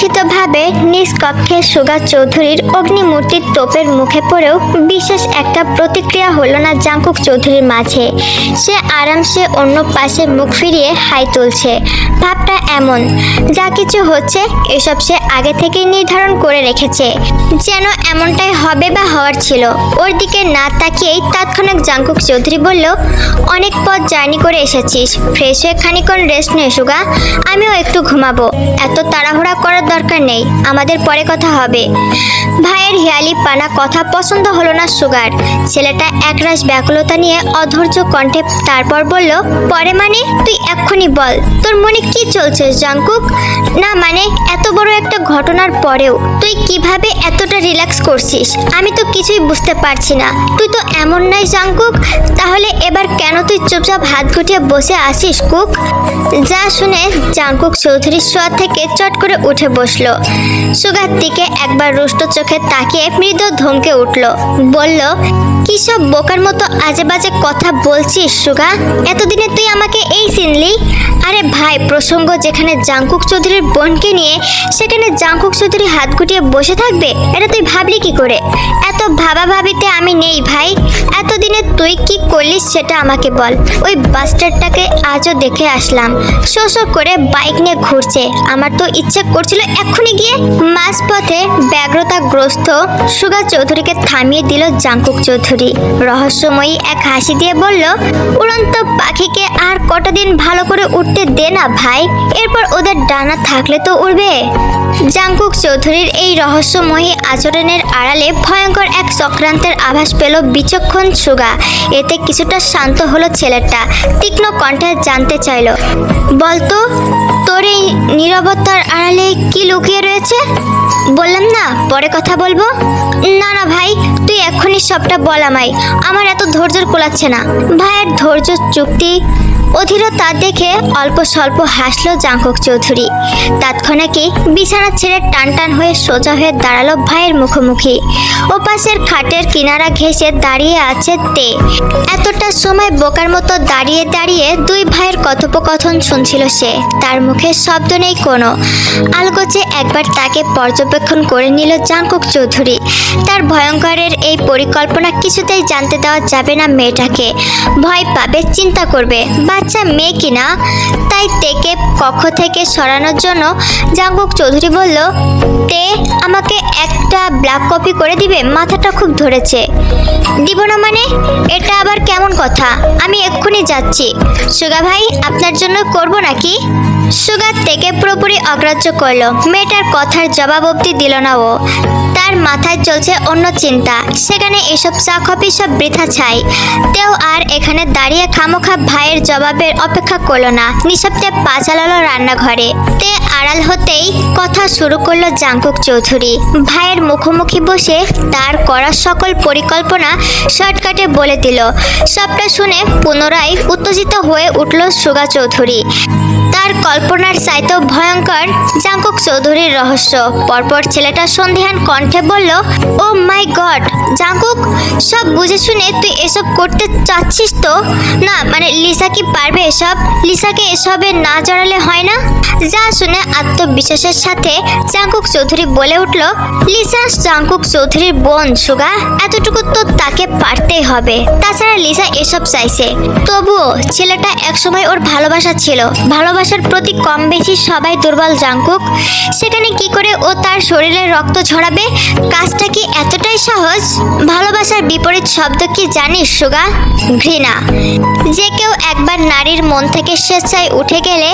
অনাকাঙ্ক্ষিতভাবে নিজ কক্ষে সুগা চৌধুরীর অগ্নিমূর্তির তোপের মুখে পড়েও বিশেষ একটা প্রতিক্রিয়া হলো না জাঙ্কুক চৌধুরীর মাঝে। সে আরামসে অন্য পাশে মুখ ফিরিয়ে হাই তুলছে। ভাবটা এমন, যা কিছু হচ্ছে, এসব সে আগে থেকেই নির্ধারণ করে রেখেছে। যেন এমনটাই হবে বা হওয়ার ছিল। ওর দিকে না তাকিয়েই তাৎক্ষণিক জাঙ্কুক চৌধুরী বলল, অনেক পথ জার্নি করে এসেছিস। ফ্রেশ হয়ে খানিকক্ষণ রেস্ট নে সুগা। আমিও একটু ঘুমাবো। এত তাড়াহুড়া করার দরকার নেই। আমাদের পরে কথা হবে। ভাইয়ের হিয়ালি পানা কথা পছন্দ হলো না সুগার। ছেলেটা একরাশ ব্যাকুলতা নিয়ে অধৈর্য কণ্ঠে তারপর বলল, পরে মানে? তুই এক্ষুনি বল। তোর মনে কি চলছে জাঙ্কুক না মানে এত বড় একটা ঘটনার পরেও। তুই কীভাবে এতটা রিল্যাক্স করছিস? আমি তো কিছুই বুঝতে পারছি না। তুই তো এমন নাই জাঙ্কুক তাহলে এবার কেন তুই চুপচাপ হাত গুটিয়ে বসে আসিস কুক? যা শুনে জাঙ্কুক চৌধুরীর শোয়া থেকে চট করে উঠে বসল। সুগার দিকে একবার রুষ্ট চোখে তাকিয়ে মৃদু ধমকে উঠল। বলল, কি সব বোকার মতো আজে বাজে কথা বলছিস সুগা এতদিনে তুই আমাকে এই চিনলি? আরে ভাই, প্রসঙ্গ যেখানে জাঙ্কুক চৌধুরীর বোনকে নিয়ে, সেখানে জাঙ্কুক চৌধুরী হাত গুটিয়ে বসে থাকবে? এটা তুই ভাবলি কি করে? এত ভাবা ভাবিতে আমি নেই ভাই। এতদিনে তুই কি করলিস সেটা আমাকে বল। ওই বাস্টারটাকে আজও দেখে আসলাম। শো শো করে বাইক নিয়ে ঘুরছে। আমার তো ইচ্ছে করছিল এক্ষুনি গিয়ে মাঝপথে ব্যগ্রতাগ্রস্ত সুগা চৌধুরীকে থামিয়ে দিল জাঙ্কুক চৌধুরী। রহস্যময়ী এক হাসি দিয়ে বলল, উড়ন্ত পাখিকে আর কটা দিন ভালো করে উঠতে দে না ভাই। এরপর ওদের ডানা থাকলে তো উড়বে। জাঙ্কুক চৌধুরীর এই রহস্যময়ী আচরণের আড়ালে ভয়ঙ্কর এক চক্রান্তের আভাস পেল বিচক্ষণ সুগা। এতে কিছুটা শান্ত হলো ছেলেটা। তীক্ষ্ণ কণ্ঠে জানতে চাইল, বলতো, তোর এই নীরবতার আড়ালে কি লুকিয়ে রয়েছে? বললাম না, পরে কথা বলব। না না ভাই, তুই এক্ষুনি সবটা বল আমায়। আমার এত ধৈর্য কোলাচ্ছে না। ভাইয়ের ধৈর্য চুক্তি অধীরতা দেখে অল্প স্বল্প হাসলো জাঙ্কক চৌধুরী। তৎক্ষণাৎই বিছানা ছেড়ে টান টান হয়ে সোজা হয়ে দাঁড়াল ভাইয়ের মুখোমুখি। ওপাশের খাটের কিনারা ঘেঁষে দাঁড়িয়ে আছে তে। এতটা সময় বোকার মতো দাঁড়িয়ে দাঁড়িয়ে দুই ভাইয়ের কথোপকথন শুনছিল সে। তার মুখে শব্দ নেই কোনো। আলগোচে একবার তাকে পর্যবেক্ষণ করে নিল জাঙ্কক চৌধুরী। তার ভয়ঙ্করের এই পরিকল্পনা কিছুতেই জানতে দেওয়া যাবে না মেয়েটাকে। ভয় পাবে, চিন্তা করবে বাচ্চা মেয়ে কিনা, তাই তেকে কক্ষ থেকে সরানোর জন্য জাঙ্গুক চৌধুরী বলল, তে আমাকে একটা ব্ল্যাক কপি করে দিবে, মাথাটা খুব ধরেছে। দিব না মানে? এটা আবার কেমন কথা? আমি এক্ষুনি যাচ্ছি। সুগা ভাই আপনার জন্য করব নাকি? সুগার থেকে পুরোপুরি অগ্রাহ্য করল। মেয়েটার কথার জবাব অব্দি দিল না ও। তার মাথায় চলছে অন্য চিন্তা। সেখানে এসব চা, কফি সব বৃথা ছাই। তেও আর এখানে দাঁড়িয়ে খামোখা ভাইয়ের জবাবের অপেক্ষা করল না। নিঃশব্দে পা চালালো রান্নাঘরে। তে আড়াল হতেই কথা শুরু করল জাঙ্কুক চৌধুরী। ভাইয়ের মুখোমুখি বসে তার করা সকল পরিকল্পনা শর্টকাটে বলে দিল। সবটা শুনে পুনরায় উত্তেজিত হয়ে উঠল সুগা চৌধুরী। তার কল্পনার চাইতেও ভয়ঙ্কর জাঙ্কুক চৌধুরীর রহস্য। পরপর ছেলেটা সন্দেহান কণ্ঠে বলল, ও মাই গড জাঙ্কুক সব বুঝে শুনে তুই এসব করতে চাচ্ছিস তো? না মানে লিসা কি পারবে এসব? লিসাকে এসবে না জড়ালে হয় না? যা শুনে আত্মবিশ্বাসের সাথে জাঙ্কুক চৌধুরী বলে উঠল, লিসা জাঙ্কুক চৌধুরীর বোন, সুগা, এতটুকু তো তাকে পারতেই হবে। তাছাড়া লিসা এসব চাইছে। তবুও ছেলেটা একসময় ওর ভালোবাসা ছিল। ভালোবাসার প্রতি কম বেশি সবাই দুর্বল জাঙ্কুক। সেখানে কি করে ও তার শরীরে রক্ত ঝরাবে? কাজটা কি এতটাই সহজ? ভালোবাসার বিপরীত শব্দ কি জানিস, সুগা? ঘৃণা। যে কেউ একবার নারীর মন থেকে স্বেচ্ছায় উঠে গেলে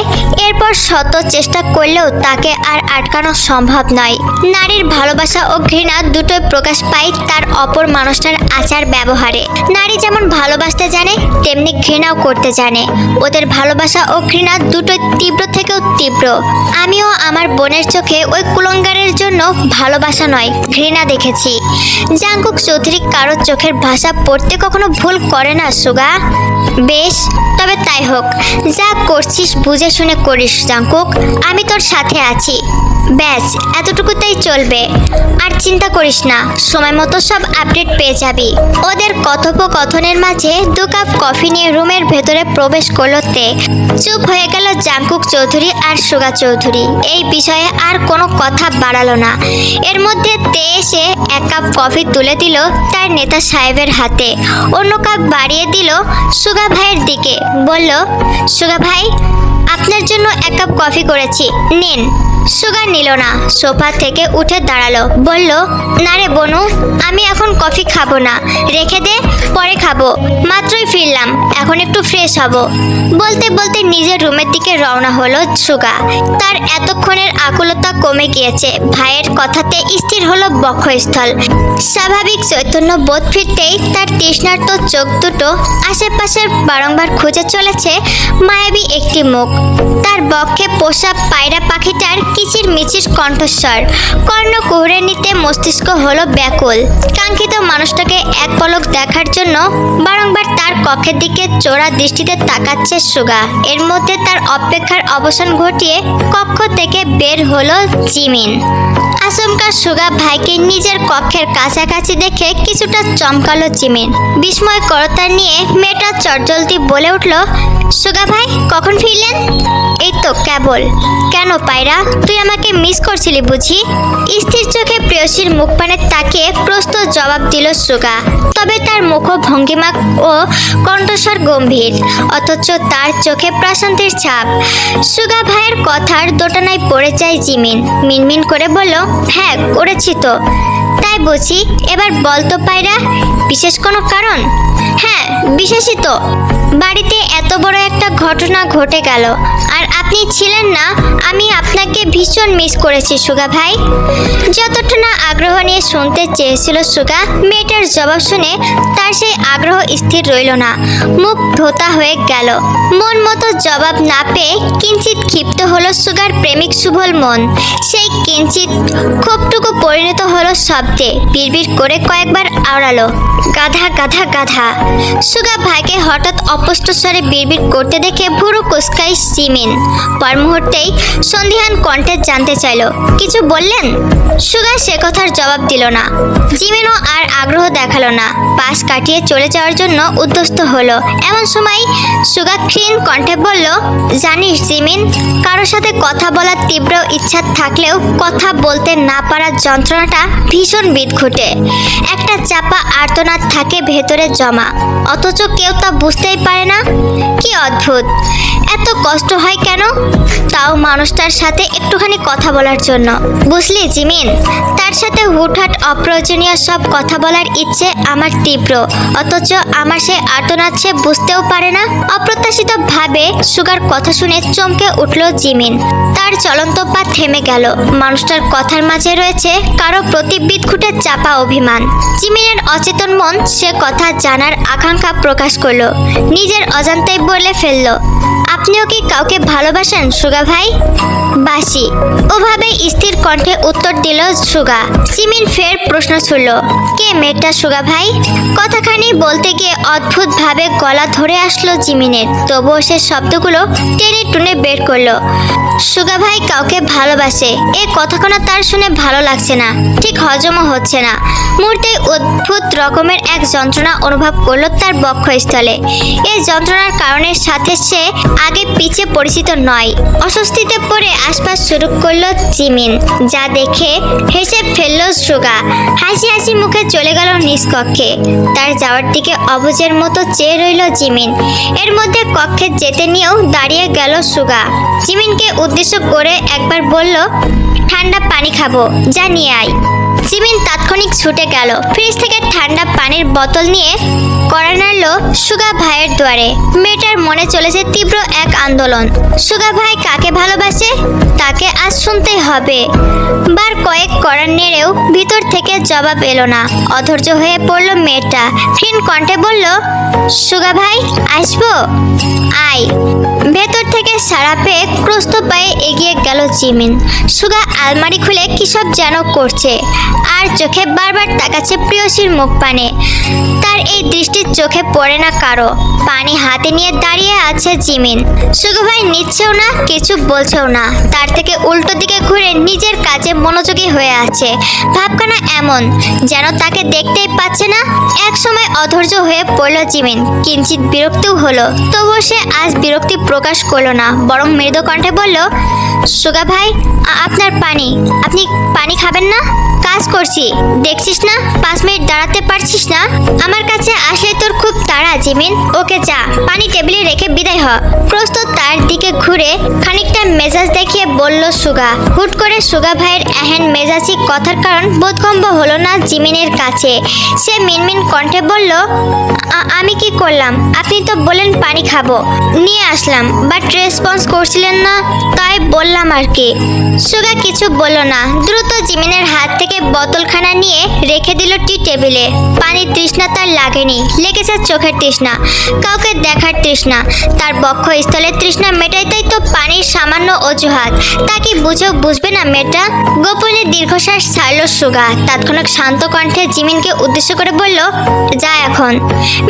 এরপর শত চেষ্টা করলেও তাকে আর আটকানো সম্ভব নয়। নারীর ভালোবাসা ও ঘৃণা দুটোই প্রকাশ পায় তার অপর মানুষটার আচার ব্যবহারে। নারী যেমন ভালোবাসতে জানে, তেমনি ঘৃণাও করতে জানে। ওদের ভালোবাসা ও ঘৃণা দুটোই তীব্র থেকেও তীব্র। আমিও আমার বোনের চোখে ওই কুলঙ্গারের জন্য ভালোবাসা নয়, ঘৃণা দেখেছি। জাঙ্কুক চৌধুরী কারোর চোখের ভাষা পড়তে কখনো ভুল করে না, সুগা। বেশ, তবে তাই হোক। যা করছিস, বুঝে শুনে করিস জাঙ্কুক আমি তোর সাথে আছি। ব্যাস এতটুকুতেই চলবে। আর চিন্তা করিস না, সময় মতো সব আপডেট পেয়ে যাবি। ওদের কথোপকথনের মাঝে দু কাপ কফি নিয়ে রুমের ভেতরে প্রবেশ করল তে। চুপ হয়ে গেল জাঙ্কুক চৌধুরী আর সুগা চৌধুরী। এই বিষয়ে আর কোনো কথা বাড়ালো না। এর মধ্যে তে এসে এক কাপ কফি তুলে দিল তার নেতা সাহেবের হাতে। অন্য কাপ বাড়িয়ে দিল সুগা ভাইয়ের দিকে। বলল, সুগা ভাই, আপনার জন্য এক কাপ কফি করেছি। নিন। সুগার নিল না। সোফা থেকে উঠে দাঁড়াল। বলল, না রে বনু, আমি এখন কফি খাব না। রেখে দে, পরে খাব। মাত্রই ফিরলাম, এখন একটু ফ্রেশ হব। বলতে বলতে নিজের রুমের দিকে রওনা হলো সুগা। তার এতক্ষণের আকুলতা কমে গিয়েছে। ভাইয়ের কথাতে স্থির হলো বক্ষস্থল। স্বাভাবিক চৈতন্য বোধ ফিরতেই তার তৃষ্ণার্ত চোখ দুটো আশেপাশের বারংবার খুঁজে চলেছে মায়াবী একটি মুখ। তার বক্ষে পোষা পায়রা পাখিটার কিচির মিচির কণ্ঠস্বর, কর্ণ কুহরে নিতে মস্তিষ্ক হলো ব্যাকুল। কাঙ্ক্ষিত মানুষটাকে এক পলক দেখার জন্য বারংবার কক্ষের দিকে চোরা দৃষ্টিতে তাকাচ্ছে সুগা। এর মধ্যে তার অপেক্ষার অবসান ঘটিয়ে কক্ষ থেকে বের হলো জিমিন। আচমকা সুগা ভাইকে নিজের কক্ষের কাছাকাছি দেখে কিছুটা চমকালো জিমিন। বিস্ময় করতা নিয়ে মেয়েটা চটজলদি বলে উঠল, সুগা ভাই, কখন ফিরলেন? এই তো কেবল। কেন পায়রা? তুই আমাকে মিস করছিলি বুঝি? স্থির চোখে প্রেয়সীর মুখ তাকে প্রস্তুত জবাব দিল সুগা। তবে তার মুখ ভঙ্গিমা ও কণ্ঠস্বর গম্ভীর, অথচ তার চোখে প্রশান্তির ছাপ। সুগা ভাইয়ের কথার দোটানায় পড়ে যায় জিমিন। মিনমিন করে বলল হ্যাঁ করেছি তো। তাই বুঝি এবার বল তো পায়রা বিশেষ কোনো কারণ? হ্যাঁ বিশেষই তো। বাড়িতে এত বড় একটা ঘটনা ঘটে গেল, আর আপনি ছিলেন না, আমি আপনাকে ভীষণ মিস করেছি, সুগা ভাই। যতটা না আগ্রহ নিয়ে শুনতে চেয়েছিল সুগা, মেয়েটার জবাব শুনে তার সেই আগ্রহ স্থির রইল না। মুখ ধোতা হয়ে গেল। মন মতো জবাব না পেয়ে কিঞ্চিত ক্ষিপ্ত হলো সুগার প্রেমিক সুভল মন। সেই কিঞ্চিত ক্ষোভটুকু পরিণত হলো শব্দে, বিড়বিড় করে কয়েকবার আওড়ালো। গাধা গাধা গাধা। সুগা ভাইকে হঠাৎ অপষ্ট স্বরে বিড়বিড় করতে দেখে ভুরু কুসকাই সিমিন। পর মুহূর্তেই সন্ধিহান কণ্ঠে জানতে চাইলো, কিছু বললেন? সুগা সে কথার জবাব দিল না। জিমিনও আর আগ্রহ দেখাল না। পাশ কাটিয়ে চলে যাওয়ার জন্য উদ্যস্ত হলো। এমন সময় সুগা ক্ষীণ কণ্ঠে বলল, জানিস জিমিন, কারোর সাথে কথা বলার তীব্র ইচ্ছা থাকলেও কথা বলতে না পারার যন্ত্রণাটা ভীষণ বিদঘুটে। একটা চাপা আর্তনাদ থাকে ভেতরে জমা। অথচ কেউ তা বুঝতেই পারে না। কি অদ্ভুত! এত কষ্ট হয় কেন? তাও মানুষটার সাথে একটুখানি কথা বলার জন্য। বুঝলি, জিমিন? তার সাথে হুটহাট অপ্রয়োজনীয় সব কথা বলার ইচ্ছে আমার তীব্র। অথচ আমার সে আর্তনাদ সে বুঝতেও পারে না। অপ্রত্যাশিত ভাবে সুগার কথা শুনে চমকে উঠল জিমিন। তার চলন্ত পা থেমে গেল। মানুষটার কথার মাঝে রয়েছে কারও প্রতি বিদঘুটে চাপা অভিমান। জিমিনের অচেতন মন সে কথা জানার আকাঙ্ক্ষা প্রকাশ করল। নিজের অজান্তেই বলে ফেলল আপনিও কি কাউকে ভালোবাসেন, সুগা ভাই? বাসি। ওভাবে স্থির কণ্ঠে উত্তর দিল সুগা। সিমিন ফের প্রশ্ন ছুড়ল, কে মেয়েটা, সুগা ভাই? কথাখানি বলতে গিয়ে অদ্ভুতভাবে গলা ধরে আসলো জিমিনের তবুও সে শব্দগুলো টেনে টুনে বের করল, সুগা ভাই কাউকে ভালোবাসে। এ কথাখানা তার শুনে ভালো লাগছে না। ঠিক হজমও হচ্ছে না। মুহূর্তে অদ্ভুত রকমের এক যন্ত্রণা অনুভব করল তার বক্ষস্থলে। এই যন্ত্রণার কারণের সাথে সে আগে পিছে পরিচিত নয়। অস্বস্তিতে পড়ে আশপাশ শুরু করল জিমিন, যা দেখে হেসে ফেলল সুগা হাসি হাসি মুখে চলে গেল নিজ কক্ষে তার যাওয়ার দিকে অবুজের মতো চেয়ে রইল জিমিন। এর মধ্যে কক্ষে যেতে নিয়েও দাঁড়িয়ে গেল সুগা জিমিনকে উদ্দেশ্য করে একবার বলল, ঠান্ডা পানি খাব, যা নিয়ে আয়। জিমিন তাৎক্ষণিক ছুটে গেল। ফ্রিজ থেকে ঠান্ডা পানির বোতল নিয়ে করানালো সুগা ভাইয়ের দুয়ারে। মেয়েটার মনে চলেছে তীব্র এক আন্দোলন। সুগা ভাই কাকে ভালোবাসে? তাকে আজ শুনতেই হবে। বার কয়েক করার নেড়েও ভিতর থেকে জবাব এলো না। অধৈর্য হয়ে পড়ল মেয়েটা। ক্ষীণ কণ্ঠে বলল, সুগা ভাই, আসব? আয়। ভেতর থেকে সারা পেয়ে ক্রস্ত পায়ে এগিয়ে গেল জিমিন। সুগা আলমারি খুলে কিসব যেন করছে, আর চোখে বারবার তাকাচ্ছে প্রিয়সীর মুখ পানে। তার এই দৃষ্টির চোখে পড়ে না কারও। পানি হাতে নিয়ে দাঁড়িয়ে আছে জিমিন। সুগা ভাই, নিচ্ছেও না, কিছু বলছেও না। তার থেকে উল্টো দিকে ঘুরে নিজের কাজে মনোযোগী হয়ে আছে। ভাবখানা এমন, যেন তাকে দেখতেই পাচ্ছে না। এক সময় অধৈর্য হয়ে পড়ল জিমিন। কিঞ্চিত বিরক্তিও হলো, তবুও সে আজ বিরক্তি প্রকাশ করল না, বরং মৃদু কণ্ঠে বলল, সুগা ভাই আপনার পানি, আপনি পানি খাবেন না? কাজ করছি। দেখছিস না? পাঁচ মিনিট দাঁড়াতে পারছিস না? আমার কাছে আসলে তোর খুব তাড়া, জিমিন। ওকে যা, পানি টেবিলে রেখে বিদায় হ। প্রস্তুত তার দিকে ঘুরে খানিকটা মেজাজ দেখিয়ে বলল সুগা। হুট করে সুগা ভাইয়ের এহেন মেজাজি কথার কারণ বোধগম্য হলো না জিমিনের কাছে। সে মিনমিন কণ্ঠে বলল আমি কি করলাম? আপনি তো বললেন পানি খাব। নিয়ে আসলাম বাট রেসপন্স করছিলেন না, তাই বললাম আর কি। সুগা কিছু বলল না। দ্রুত জিমিনের হাত থেকে বোতলখানা নিয়ে রেখে দিল টি টেবিলে। পানির তৃষ্ণা তার লাগেনি। লেগেছে চোখের তৃষ্ণা, কাউকে দেখার তৃষ্ণা। তার বক্ষস্থলের তৃষ্ণা মেটাইতেই তো পানির সামান্য অজুহাত। তা কি বুঝেও বুঝবে না মেয়েটা? গোপনে দীর্ঘশ্বাস ছাড়ল সুগা। তাৎক্ষণিক শান্ত কণ্ঠে জিমিনকে উদ্দেশ্য করে বলল, যা এখন।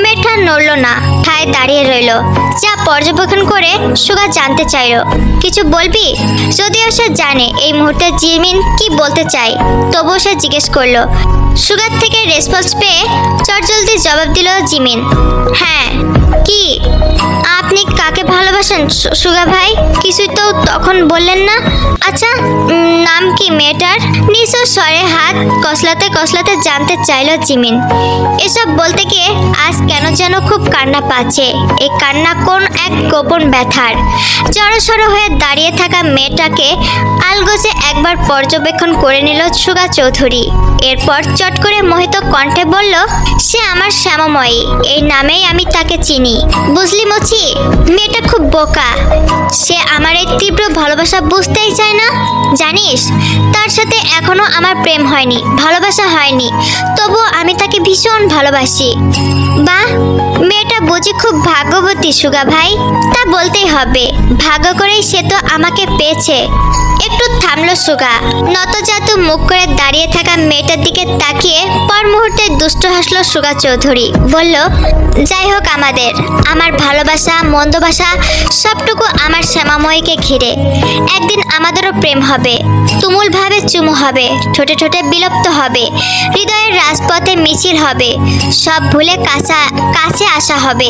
মেয়েটা নড়ল না, ঠায় দাঁড়িয়ে রইল। যা পর্যবেক্ষণ করে সুগা জানতে চাইল। কিছু বলবি? যদিও সে জানে, এই মুহূর্তে জিমিন কি বলতে চায়? তবুও সে জিজ্ঞেস করল সুগার থেকে রেসপন্স পেয়ে চটজলদি জবাব দিল জিমিন। হ্যাঁ কি? আপনি কাকে ভালোবাসেন সুগা ভাই? কিছুই তো তখন বললেন না। আচ্ছা নাম কি মেয়েটার? নিজ স্বরে হাত কসলাতে কসলাতে জানতে চাইল জিমিন। এসব বলতে গিয়ে আজ কেন যেন খুব কান্না পাচ্ছে। এই কান্না কোন এক গোপন ব্যথার? জড়সড় হয়ে দাঁড়িয়ে থাকা মেয়েটাকে আলগোজে একবার পর্যবেক্ষণ করে নিল সুগা চৌধুরী। এরপর চট করে মোহিত কণ্ঠে বলল, সে আমার শ্যামময়ী। এই নামেই আমি তাকে চিনি। বুঝলি মচি? মেয়েটা খুব বোকা। সে আমার এই তীব্র ভালোবাসা বুঝতেই চায় না। জানিস, তার সাথে এখনও আমার প্রেম হয়নি, ভালোবাসা হয়নি। তবুও আমি তাকে ভীষণ ভালোবাসি। বাহ, মেয়েটা বুঝি খুব ভাগ্যবতী, সুগা ভাই। তা বলতেই হবে। ভাগ্য করেই সে তো আমাকে পেয়েছে। একটু থামলো সুগা। নতজাতু মুখ করে দাঁড়িয়ে থাকা মেয়েটার দিকে তাকিয়ে পর মুহূর্তে দুষ্ট হাসলো সুগা চৌধুরী। বলল, যাই হোক আমাদের। আমার ভালোবাসা মন্দবাসা সবটুকু আমার শ্যামাময়ীকে ঘিরে। একদিন আমাদেরও প্রেম হবে। তুমুলভাবে চুমু হবে। ঠোঁটে ঠোঁটে বিলুপ্ত হবে। হৃদয়ের রাজপথে মিছিল হবে। সব ভুলে কাছা কাছে আসা হবে।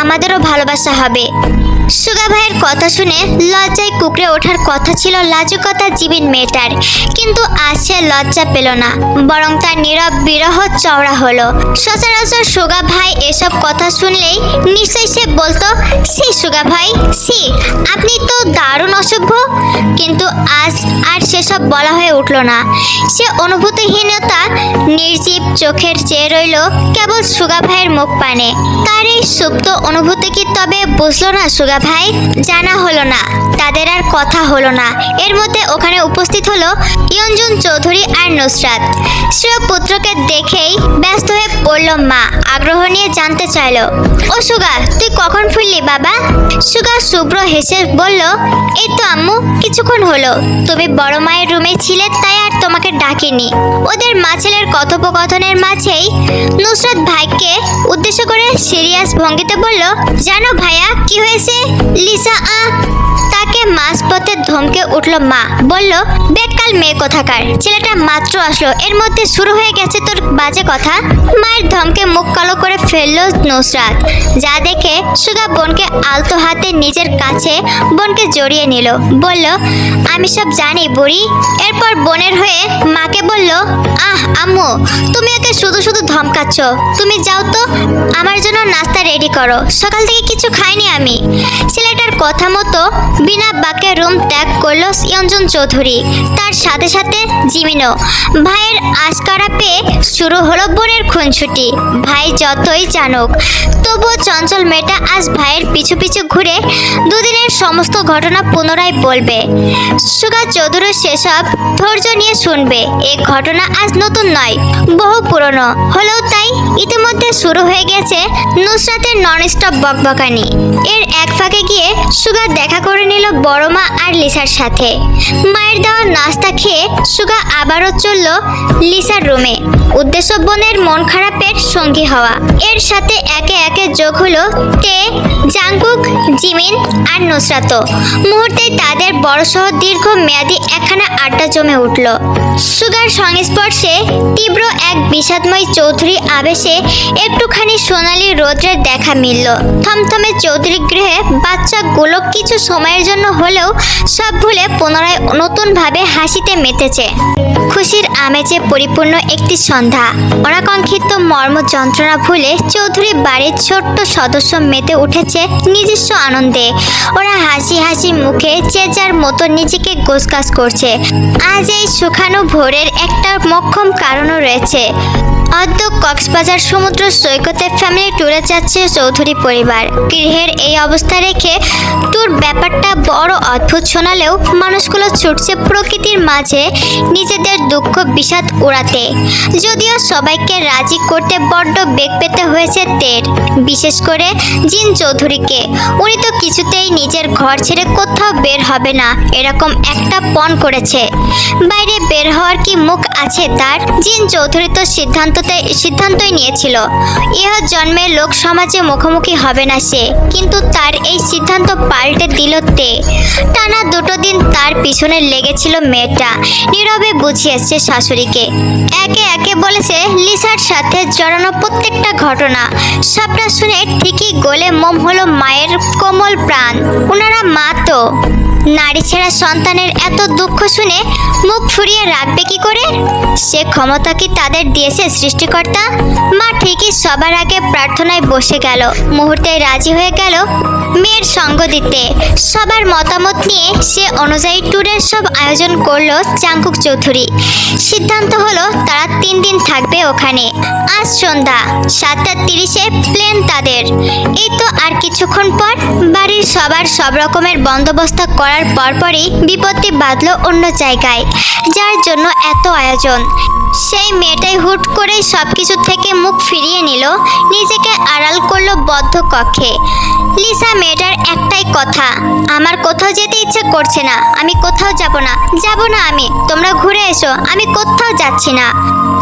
আমাদেরও ভালোবাসা হবে। সুগা ভাইয়ের কথা শুনে লজ্জায় কুকড়ে ওঠার কথা ছিল লাজুকতা জীবিন মেয়েটার। কিন্তু আজ সে লজ্জা পেল না, বরং তার নীরব বিরহ চওড়া হলো। সচরাচর সুগা ভাই এসব কথা শুনলেই নিশ্চয়ই সে বলতো সি সুগা ভাই সি আপনি তো দারুণ অসভ্য। কিন্তু আজ আর সেসব বলা হয়ে উঠল না। সে অনুভূতিহীনতা নির্জীব চোখের চেয়ে রইল কেবল সুগা ভাইয়ের মুখ পানে। তার এই সুপ্ত অনুভূতি কি তবে বুঝলো না সুগা ভাই জানা হলো না, তাদের আর কথা হলো না। এর মধ্যে ওখানে উপস্থিত হলো ইয়ঞ্জুন চৌধুরী আর নুসরাত। শ্রেয় পুত্রকে দেখেই ব্যস্ত হয়ে পড়ল মা, আগ্রহ নিয়ে জানতে চাইলো। ও সুগা তুই কখন ফিরলি বাবা? সুগা শুভ্র হেসে বলল, এই তো আম্মু, কিছুক্ষণ হলো। তুমি বড় মায়ের রুমে ছিলে, তাই আর তোমাকে ডাকিনি। ওদের মা ছেলের কথোপকথনের মাঝেই নুসরাত ভাইকে উদ্দেশ্য করে সিরিয়াস ভঙ্গিতে বলল, জানো ভাইয়া, কি হয়েছে? লিসা আ তাকে মাঝপথে ধমকে উঠল মা। বলল বেকাল মেয়ে কোথাকার। ছেলেটা মাত্র আসলো। এর মধ্যে শুরু হয়ে গেছে তোর বাজে কথা? মায়ের ধমকে মুখ কালো করে ফেলল নুসরাত। যা দেখে সুগা বোনকে আলতো হাতে নিজের কাছে বোনকে জড়িয়ে নিল। বলল, আমি সব জানি বুড়ি। এরপর বোনের হয়ে মাকে বলল, আহ, আম্মু, তুমি ওকে শুধু শুধু ধমকাচ্ছ। তুমি যাও তো, আমার জন্য নাস্তা রেডি করো। সকাল থেকে কিছু খাইনি আমি। ছেলেটার কথা মতো বিনা বাক্যে রুম ত্যাগ করল ইয়ঞ্জন চৌধুরী, তার সাথে সাথে জিমিনও। ভাইয়ের আশকারা পেয়ে শুরু হলো বোনের খুনছুটি ভাই যতই জানুক, তবুও চঞ্চল মেয়েটা আজ ভাইয়ের পিছু পিছু ঘুরে দুদিনের সমস্ত ঘটনা পুনরায় বলবে। সুগা চৌধুরী সেসব ধৈর্য নিয়ে শুনবে। এই ঘটনা আজ নতুন নয়, বহু পুরনো। হলেও তাই ইতিমধ্যে শুরু হয়ে গেছে নুসরাতের নন স্টপ বকবকানি। এর এক ফাঁকে গিয়ে সুগা দেখা করে নিল বড় মা আর লিসার সাথে। মায়ের দেওয়া নাস্তা খেয়ে সুগা আবারও চলল লিসার রুমে। উদ্দেশ্য বোনের মন খারাপের সঙ্গী হওয়া। এর সাথে একে একে যোগ হলো তে, জাংকুক, জিমিন আর নুসরাতও। মুহূর্তে তাদের বড়সহ দীর্ঘ মেয়াদি একখানা আড্ডা জমে উঠল। সুগার সংস্পর্শে তীব্র এক বিষাদময় চৌধুরী আবেশে একটুখানি সোনালি রোদ্রের দেখা মিলল। থমথমে চৌধুরী গৃহে বাচ্চাগুলো কিছু সময়ের জন্য হলেও সব ভুলে পুনরায় নতুনভাবে হাসিতে মেতেছে। খুশির আমেজে পরিপূর্ণ একটি সন্ধ্যা। অনাকাঙ্ক্ষিত মর্ম যন্ত্রণা ভুলে চৌধুরী বাড়ির ছোট্ট সদস্য মেতে উঠেছে নিজস্ব আনন্দে। ওরা হাসি হাসি মুখে যে যার মতো নিজেকে গোসকাস করছে। আজ এই সুখানু ভোরের একটা মক্ষম কারণও রয়েছে। অদ্য কক্সবাজার সমুদ্র সৈকতে ফ্যামিলি ট্যুরে যাচ্ছে চৌধুরী পরিবার। গৃহের এই অবস্থা রেখে ট্যুর ব্যাপারটা বড় অদ্ভুত শোনালেও মানুষগুলো ছুটছে প্রকৃতির মাঝে নিজেদের দুঃখ বিষাদ উড়াতে যদিও সবাইকে রাজি করতে বড্ড বেগ পেতে হয়েছে তের। বিশেষ করে জিন চৌধুরীকে। উনি তো কিছুতেই নিজের ঘর ছেড়ে কোথাও বের হবে না, এরকম একটা পণ করেছে। বাইরে বের হওয়ার কি মুখ আছে তার? জিন চৌধুরী তো সিদ্ধান্ততে সিদ্ধান্তই নিয়েছিল। ইহ জন্মে লোক সমাজে মুখোমুখি হবে না সে, কিন্তু তার এই সিদ্ধান্ত পাল্টে দিল তে। টানা দুটো দিন তার পিছনে লেগেছিল মেয়েটা, নীরবে বুঝিয়েছে শাশুড়িকে। একে একে বলেছে, লিসার সাথে জড়ানো প্রত্যেকটা ঘটনা। সবটা শুনে ঠিকই গলে মোম হলো মায়ের কোমল প্রাণ। ওনারা মা তো। নারী ছেঁড়া সন্তানের এত দুঃখ শুনে মুখ ফুরিয়ে রাখবে কি করে? সে ক্ষমতা কি তাদের দিয়েছে সৃষ্টিকর্তা? মা ঠিকই সবার আগে প্রার্থনায় বসে গেল। মুহূর্তে রাজি হয়ে গেল মেয়ের সঙ্গ দিতে। সবার মতামত নিয়ে সে অনুযায়ী ট্যুরের সব আয়োজন করল চাঙ্কুক চৌধুরী। সিদ্ধান্ত হলো তারা তিন দিন থাকবে ওখানে। আজ সন্ধ্যা সাতটা তিরিশে প্লেন তাদের। এই তো আর কিছুক্ষণ পর বাড়ির সবার সব রকমের বন্দোবস্ত করার পরপরই বিপত্তি বাঁধলো অন্য জায়গায়, যার জন্য এত আয়োজন। সেই মেয়েটাই হুট করেই সব কিছু থেকে মুখ ফিরিয়ে নিল, নিজেকে আড়াল করল বদ্ধ কক্ষে। লিসা, মেয়েটার একটাই কথা, আমার কোথাও যেতে ইচ্ছে করছে না, আমি কোথাও যাব না। যাব না আমি, তোমরা ঘুরে এসো, আমি কোথাও যাচ্ছি না।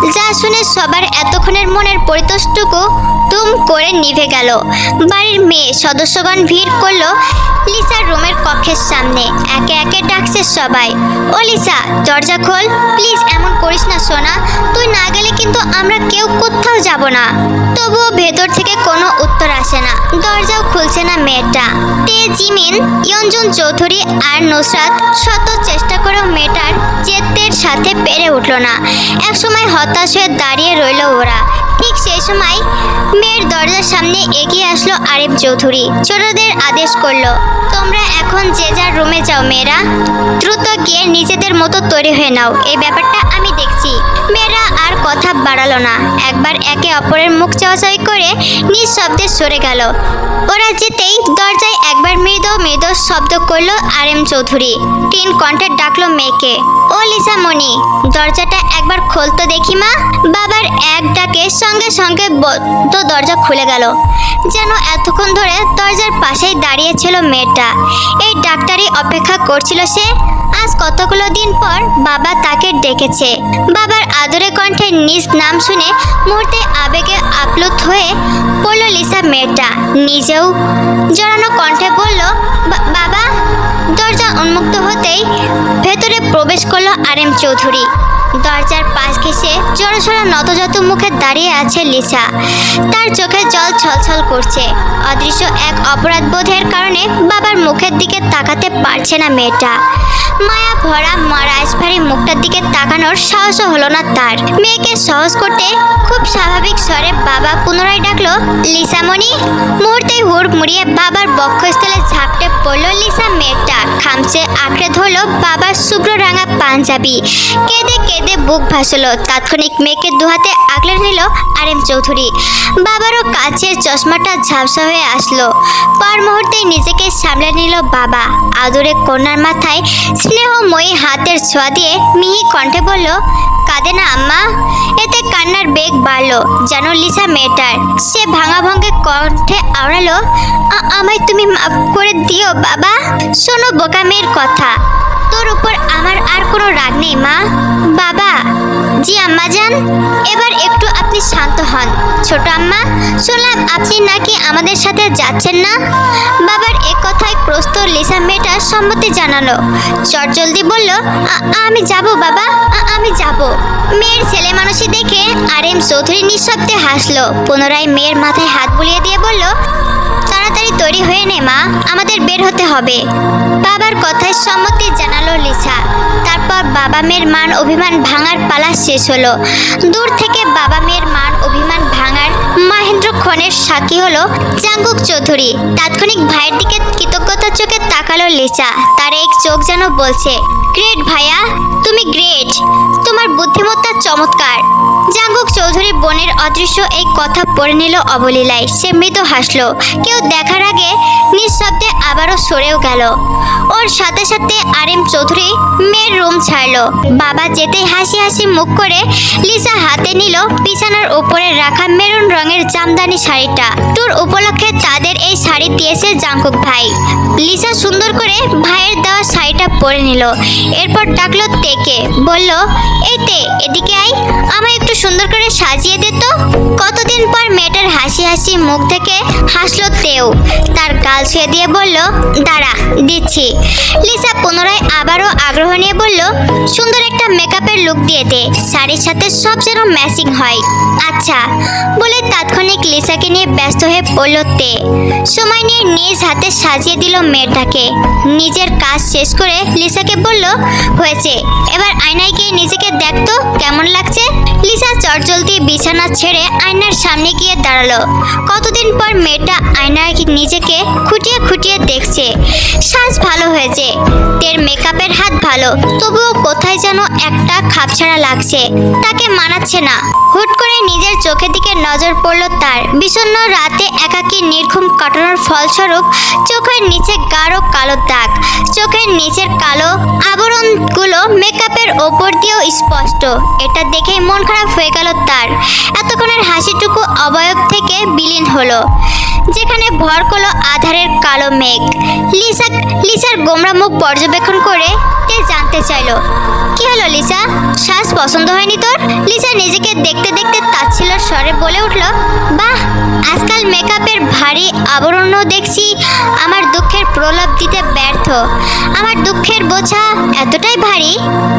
যা শুনে সবার এতক্ষণের মনের পরিতোষটুকু তুম করে নিভে গেল। বাড়ির মেয়ে সদস্যগণ ভিড় করল লিসার রুমের কক্ষের সামনে। একে একে ডাকছে সবাই। ও লিসা, দরজা খোল। প্লিজ এমন করিস না, সোনা। তুই না গেলে কিন্তু আমরা কেউ কোথাও যাব না। তবুও ভেতর থেকে কোনো উত্তর আসে না। দরজাও খুলছে না মেয়েটা। তে জিমিন, ইয়ঞ্জন চৌধুরী আর নুসরাত শত চেষ্টা করেও মেয়েটার জেদের সাথে পেরে উঠল না। একসময় হতাশ হয়ে দাঁড়িয়ে রইল ওরা। ঠিক সেই সময় মেয়ের দরজার সামনে এগিয়ে আসলো আরিফ চৌধুরী। ছোটদের আদেশ করল, তোমরা এখন যে যার রুমে যাও মেয়েরা, দ্রুত গিয়ে নিজেদের মতো তৈরি হয়ে নাও। এই ব্যাপারটা আমি দেখছি। মেয়েরা আর কথা বাড়ালো না। একবার একে অপরের মুখ চাওয়াচাই করে নিজ শব্দে সরে গেল। ওরা যেতেই দরজায় একবার মৃদু মৃদু শব্দ করল আর এম চৌধুরী। টিন কণ্ঠে ডাকলো মেয়েকে, ও লিসা মণি দরজাটা একবার খোলতো দেখি মা। বাবার এক ডাকে সঙ্গে সঙ্গে বদ্ধ দরজা খুলে গেল। যেন এতক্ষণ ধরে দরজার পাশেই দাঁড়িয়েছিল মেয়েটা। এই ডাক্তারই অপেক্ষা করছিল সে আজ কতগুলো দিন পর বাবা তাকে ডেকেছে। বাবার আদরে কণ্ঠে নিজ নাম শুনে মুহূর্তে আবেগে আপ্লুত হয়ে পড়ল লিসা, মেয়েটা, নিজেও। জড়ানো কণ্ঠে বলল "বা- বাবা দরজা উন্মুক্ত হতেই ভেতরে প্রবেশ করল আর এম চৌধুরী। দরজার পাশ ঘেসে জড়সড়া নতজাত মুখে দাঁড়িয়ে আছে লিসা। তার চোখে জল ছলছল করছে। অদৃশ্য এক অপরাধ বোধের কারণে বাবার মুখের দিকে তাকাতে পারছে না মেয়েটা। মায়া ভরা রাজভারী মুখটার দিকে তাকানোর সাহসও হলো না তার। মেয়েকে সহজ করতে খুব স্বাভাবিক স্বরে বাবা পুনরায় ডাকলো, লিসামণি? মুহূর্তে হুড় মুড়িয়ে বাবার বক্ষস্থলে ঝাপটে পড়ল লিসা মেয়েটা। খামচে আঁকড়ে ধরলো বাবার শুভ্র রাঙা পাঞ্জাবি। কেঁদে কেঁদে বুক ভাসলো। তাৎক্ষণিক মেয়েকে দুহাতে আগলে নিল আর এম চৌধুরী। বাবারও কাছের চশমাটা ঝাপসা হয়ে আসলো। পর মুহূর্তেই নিজেকে সামলে নিল বাবা। আদরে কন্যার মাথায় স্নেহময়ী হাতের ছোঁয়া দিয়ে মিহি কণ্ঠে বলল, কাঁদে না আম্মা? এতে কান্নার বেগ বাড়লো, যেন লিসা মেয়েটার। সে ভাঙা ভঙ্গে কণ্ঠে আওড়ালো আমায় তুমি মাফ করে দিও বাবা। শোনো বোকা মেয়ের কথা। তোর উপর আমার আর কোনো রাগ নেই, মা। বাবা, জি আম্মা যান। এবার একটু আপনি শান্ত হন। ছোট আম্মা, শুনলাম আপনি নাকি আমাদের সাথে যাচ্ছেন না? বাবার এ কথায় প্রস্তুত লিসা মেয়েটা সম্মতি জানালো। চটজলদি বলল আমি যাব বাবা আমি যাব। মেয়ের ছেলে মানুষই দেখে আর এম চৌধুরী নিঃশব্দে হাসলো। পুনরায় মেয়ের মাথায় হাত বুলিয়ে দিয়ে বলল তাড়াতাড়ি তৈরি হয়ে নে, মা। আমাদের বের হতে হবে। বাবার কথায় সম্মতি জানালো লিসা। তারপর বাবা মেয়ের মান অভিমান ভাঙার পালা শেষ হলো। দূর থেকে বাবা মেয়ের মান অভিমান ভাঙার মহেন্দ্র ক্ষণের সাক্ষী হলো জাঙ্গুক চৌধুরী। তাৎক্ষণিক ভাইয়ের দিকে কৃতজ্ঞতার চোখে তাকালো লিসা। তার এক চোখ যেন বলছে, গ্রেট ভাইয়া, তুমি গ্রেট। তোমার বুদ্ধিমত্তা চমৎকার। জাঙ্গুক চৌধুরী বোনের অদৃশ্য এই কথা পড়ে নিল অবলীলায়। সে মৃত হাসলো। কেউ দেখার আগে নিঃশব্দে আবারও সরেও গেল। ওর সাথে সাথে আরিম চৌধুরী মেয়ের রুম ছাড়লো। বাবা যেতেই হাসি হাসি মুখ করে লিসা হাতে নিল বিছানার উপরে রাখা মেরুন রঙের জামদানি শাড়িটা। টুর উপলক্ষে তাদের এই শাড়ি দিয়েছে জাঙ্কুক ভাই। লিসা সুন্দর করে ভাইয়ের দেওয়া শাড়িটা পরে নিল। এরপর ডাকলো তেকে। বলল, এই তে, এদিকে আই আমায় একটু সুন্দর করে সাজিয়ে দিত কতদিন পর মেয়েটার হাসি হাসি মুখ থেকে হাসলো তেও। তার গাল ছুঁয়ে দিয়ে বলল, দাঁড়া, দিচ্ছি। লিসা পুনরায় আবারও আগ্রহ নিয়ে বলল, সুন্দর একটা মেকআপের লুক দিয়ে দে। শাড়ির সাথে সব যেন ম্যাচিং হয়। আচ্ছা। বলে তাৎক্ষণিক লিসাকে নিয়ে ব্যস্ত হয়ে পড়ল তে। সময় নিয়ে নিজ হাতে সাজিয়ে দিল মেয়েটাকে। নিজের কাজ শেষ করে লিসাকে বলল, হয়েছে। এবার আয়নায় গিয়ে নিজেকে দেখতো কেমন লাগছে? লিসা চটজলদি বিছানা ছেড়ে আয়নার সামনে গিয়ে দাঁড়াল। কতদিন পর মেয়েটা আয়নায় নিজেকে খুঁটিয়ে খুঁটিয়ে দেখছে। সাজ ভালো হয়েছে, তের মেকআপের হাত ভালো, তবুও কোথায় যেন একটা খাপছাড়া লাগছে, তাকে মানাচ্ছে না। হুট করে নিজের চোখের দিকে নজর পড়ল তার। বিষণ্ণ রাতে একাকী নির্ঘুম কাটানোর ফলস্বরূপ চোখের নিচে গাঢ় কালো দাগ, চোখের নিচের কালো আবরণগুলো মেকআপের ওপর দিয়েও স্পষ্ট। এটা দেখেই মন খারাপ হয়ে গেল তার। এতক্ষণের হাসিটুকু অবয়ব থেকে বিলীন হলো, যেখানে ভর করল আধারের কালো মেঘ। লিসা, লিসার গোমরা মুখ পর্যবেক্ষণ করে তে জানতে চাইলো, কি হলো লিসা? শ্বাস পছন্দ হয়নি তোর? লিসা নিজেকে দেখতে দেখতে তাচ্ছিল স্বরে বলে উঠল, বাহ, আজকাল মেকআপের ভারী আবরণও দেখছি, আমার দুঃখের প্রলাপ দিতে ব্যর্থ। আমার দুঃখের বোঝা এতটাই ভারী,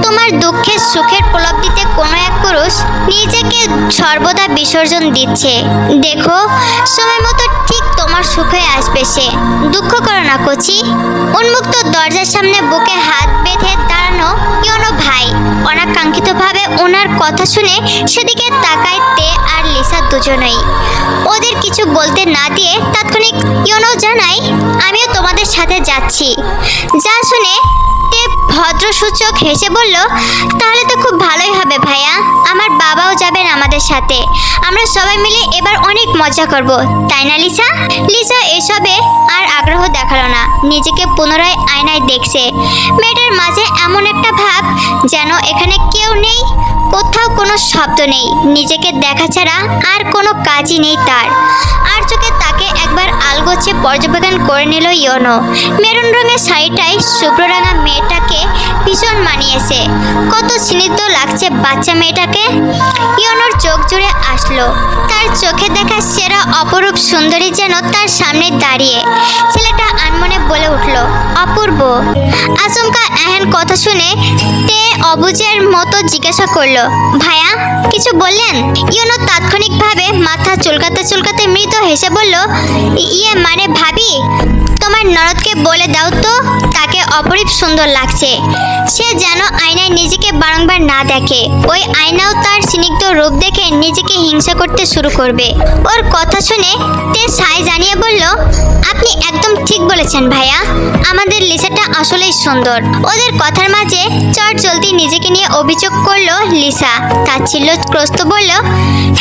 তোমার দুঃখের সুখের প্রলাপ দিতে কোনো এক পুরুষ নিজেকে সর্বদা বিসর্জন দিচ্ছে। দেখো, সময় মতো ঠিক তোমার সুখে আসবে সে। দুঃখ করো না, কচি। উন্মুক্ত দরজার সামনে বুকে হাত বেঁধে দাঁড়ানো ইয়নো ভাই। অনাকাঙ্ক্ষিতভাবে ওনার কথা শুনে সেদিকে তাকায় তে আর লিসা দুজনেই। ওদের কিছু বলতে না দিয়ে তাৎক্ষণিক ইয়নো জানাই আমিও তোমাদের সাথে যাচ্ছি। যা শুনে তে ভদ্রসূচক হেসে বলল, তাহলে তো খুব ভালোই হবে ভাইয়া। আমার বাবাও যাবেন আমাদের সাথে। আমরা সবাই মিলে এবার অনেক মজা করব, তাই না, লিসা? লিসা এসবে আর আগ্রহ দেখাল না। নিজেকে পুনরায় আয়নায় দেখছে। মেয়েটার মাঝে এমন একটা ভাব যেন এখানে কেউ নেই, কোথাও কোনো শব্দ নেই। নিজেকে দেখা ছাড়া আর কোনো কাজই নেই তার। আর চোখে তাকে গুছিয়ে পর্যবেক্ষণ করে নিল ইয়নো। মেরুন রঙের শাড়িটাই শুভ্ররাঙা মেয়েটাকে ভীষণ মানিয়েছে। কত স্নিগ্ধ লাগছে বাচ্চা মেয়েটাকে। ইয়নোর চোখ জুড়ে আসলো। তার চোখে দেখা সেরা অপরূপ সুন্দরী যেন তার সামনে দাঁড়িয়ে। ছেলেটা আনমনে বলে উঠল, অপূর্ব। আচমকা এহেন কথা শুনে তে অবুজের মতো জিজ্ঞাসা করল ভাইয়া কিছু বললেন? ইয়নো তাৎক্ষণিকভাবে মাথা চুলকাতে চুলকাতে মৃত হেসে বলল ইয়ে মানে ভাবি, তোমার নরদকে বলে দাও তো, তাকে অপরূপ সুন্দর লাগছে। সে যেন আয়নায় নিজেকে বারংবার না দেখে। ওই আয়নাও তার স্নিগ্ধ রূপ দেখে নিজেকে হিংসা করতে শুরু করবে। ওর কথা শুনে তে সাই জানিয়ে বলল, আপনি একদম ঠিক বলেছেন ভাইয়া। আমাদের লিসাটা আসলেই সুন্দর। ওদের কথার মাঝে চট জলদি নিজেকে নিয়ে অভিযোগ করল লিসা। তাচ্ছিল্যগ্রস্ত বলল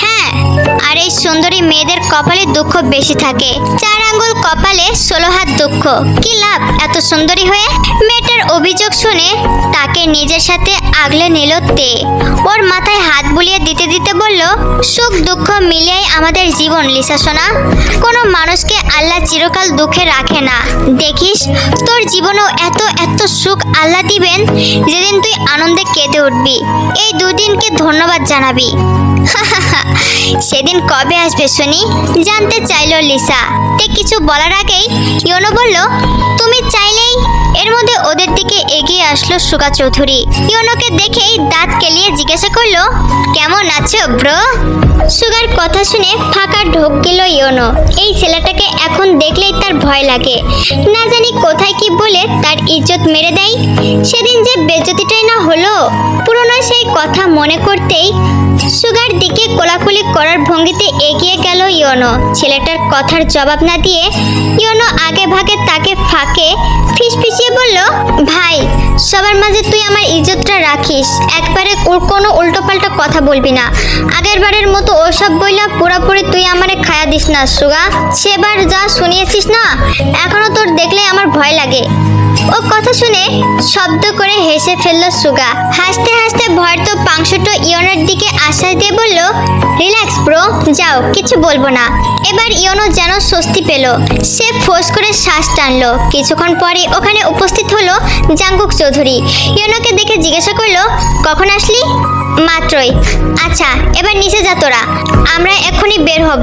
হ্যাঁ আর এই সুন্দরী মেয়েদের কপালে দুঃখ বেশি থাকে। চার আঙ্গুল কপালে ষোলো হাত দুঃখ। কি লাভ এত সুন্দরী হয়ে? মেয়েটার অভিযোগ শুনে তাকে নিজের সাথে আগলে নিল তে। ওর মাথায় হাত বুলিয়ে দিতে দিতে বলল, সুখ দুঃখ মিলিয়েই আমাদের জীবন, লিসা সোনা। কোনো মানুষকে আল্লাহ চিরকাল দুঃখে রাখে না। দেখিস, তোর জীবনেও এত এত সুখ আল্লাহ দিবেন, যেদিন তুই আনন্দে কেঁদে উঠবি। এই দুদিনকে ধন্যবাদ জানাবি। সেদিন কবে আসবে শুনি? জানতে চাইলো লিসা। তে কিছু বলার আগেই ইয়োনো বলল, তুমি চাইলেই এর মধ্যে ওদের দিকে এগিয়ে আসলো সুগা চৌধুরী। ইয়নোকে দেখেই দাঁত কেলিয়ে জিজ্ঞাসা করল, কেমন আছো ব্রো সুগার কথা শুনে ফাঁকা ঢোক গেল ইয়োনো। এই ছেলেটাকে এখন দেখলেই তার ভয় লাগে। না জানি কোথায় কি বলে তার ইজ্জত মেরে দেয়। সেদিন যে বেজ্জতিটাই না হলো, পুরনো সেই কথা মনে করতেই সুগার দিকে কোলাকুলি করার ভঙ্গিতে এগিয়ে গেল ইয়োনো। ছেলেটার কথার জবাব না দিয়ে ইয়োনো আগে ভাগে তাকে ফাঁকে ফিসফিসিয়ে বলল, ভাই, সবার মাঝে তুই আমার ইজ্জতটা রাখিস। একবারে ওর কোনো উল্টোপাল্টা কথা বলবি না। আগের বারের মতো ওসব বইলা পুরাপুরি তুই আমারে খায়া দিস না, সুগা। সেবার যা শুনিয়েছিস না, এখনও তোর দেখলে আমার ভয় লাগে। ও কথা শুনে শব্দ করে হেসে ফেলল সুগা। হাসতে হাসতে ভয়তো পাংশুটো ইয়নের দিকে আশ্বাস দিয়ে বলল, রিল্যাক্স ব্রো, যাও, কিছু বলব না। এবার ইয়নো যেন স্বস্তি পেল। সে ফোর্স করে শ্বাস টানলো। কিছুক্ষণ পরে ওখানে উপস্থিত হলো জাঙ্গুক চৌধুরী। ইয়নোকে দেখে জিজ্ঞাসা করল, কখন আসলি? মাত্রই। আচ্ছা এবার নিচে যা তোরা। আমরা এক্ষুনি বের হব।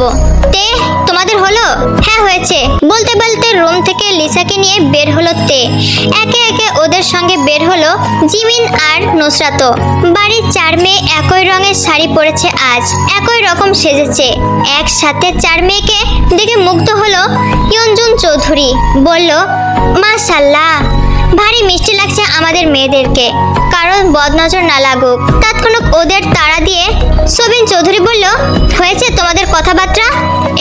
তে, তোমাদের হলো? হ্যাঁ হয়েছে। বলতে বলতে রুম থেকে লিসাকে নিয়ে বের হলো তে। একে একে ওদের সঙ্গে বের হলো জিমিন আর নুসরাতও। বাড়ির চার মেয়ে একই রঙের শাড়ি পরেছে আজ। একই রকম সেজেছে। একসাথে চার মেয়েকে দেখে মুগ্ধ হলো ইয়ঞ্জুন চৌধুরী। বলল, মাশাল্লাহ ভারী মিষ্টি লাগছে আমাদের মেয়েদেরকে। কারণ বদনজর না লাগুক। তাৎক্ষণিক ওদের তাড়া দিয়ে সবিন চৌধুরী বলল, হয়েছে তোমাদের কথাবার্তা?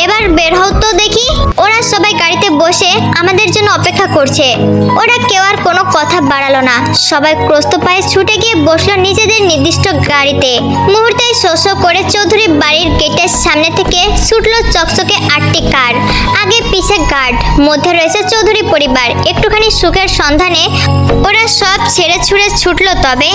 এবার বের হও তো দেখি। ওরা সবাই গাড়িতে বসে আমাদের জন্য অপেক্ষা করছে। ওরা কেউ আর কোনো কথা বাড়ালো না। সবাই ক্রস্ত পায়ে ছুটে গিয়ে বসল নিজেদের নির্দিষ্ট গাড়িতে। মুহূর্তেই শোষ করে চৌধুরী বাড়ির গেটের সামনে থেকে ছুটলো চকচকে আটটি কার। আগে পিছে গার্ড, মধ্যে রয়েছে চৌধুরী পরিবার। একটুখানি সুখের সন্ধানে ওরা সব ছেড়ে ছুড়ে ছুটলো তবে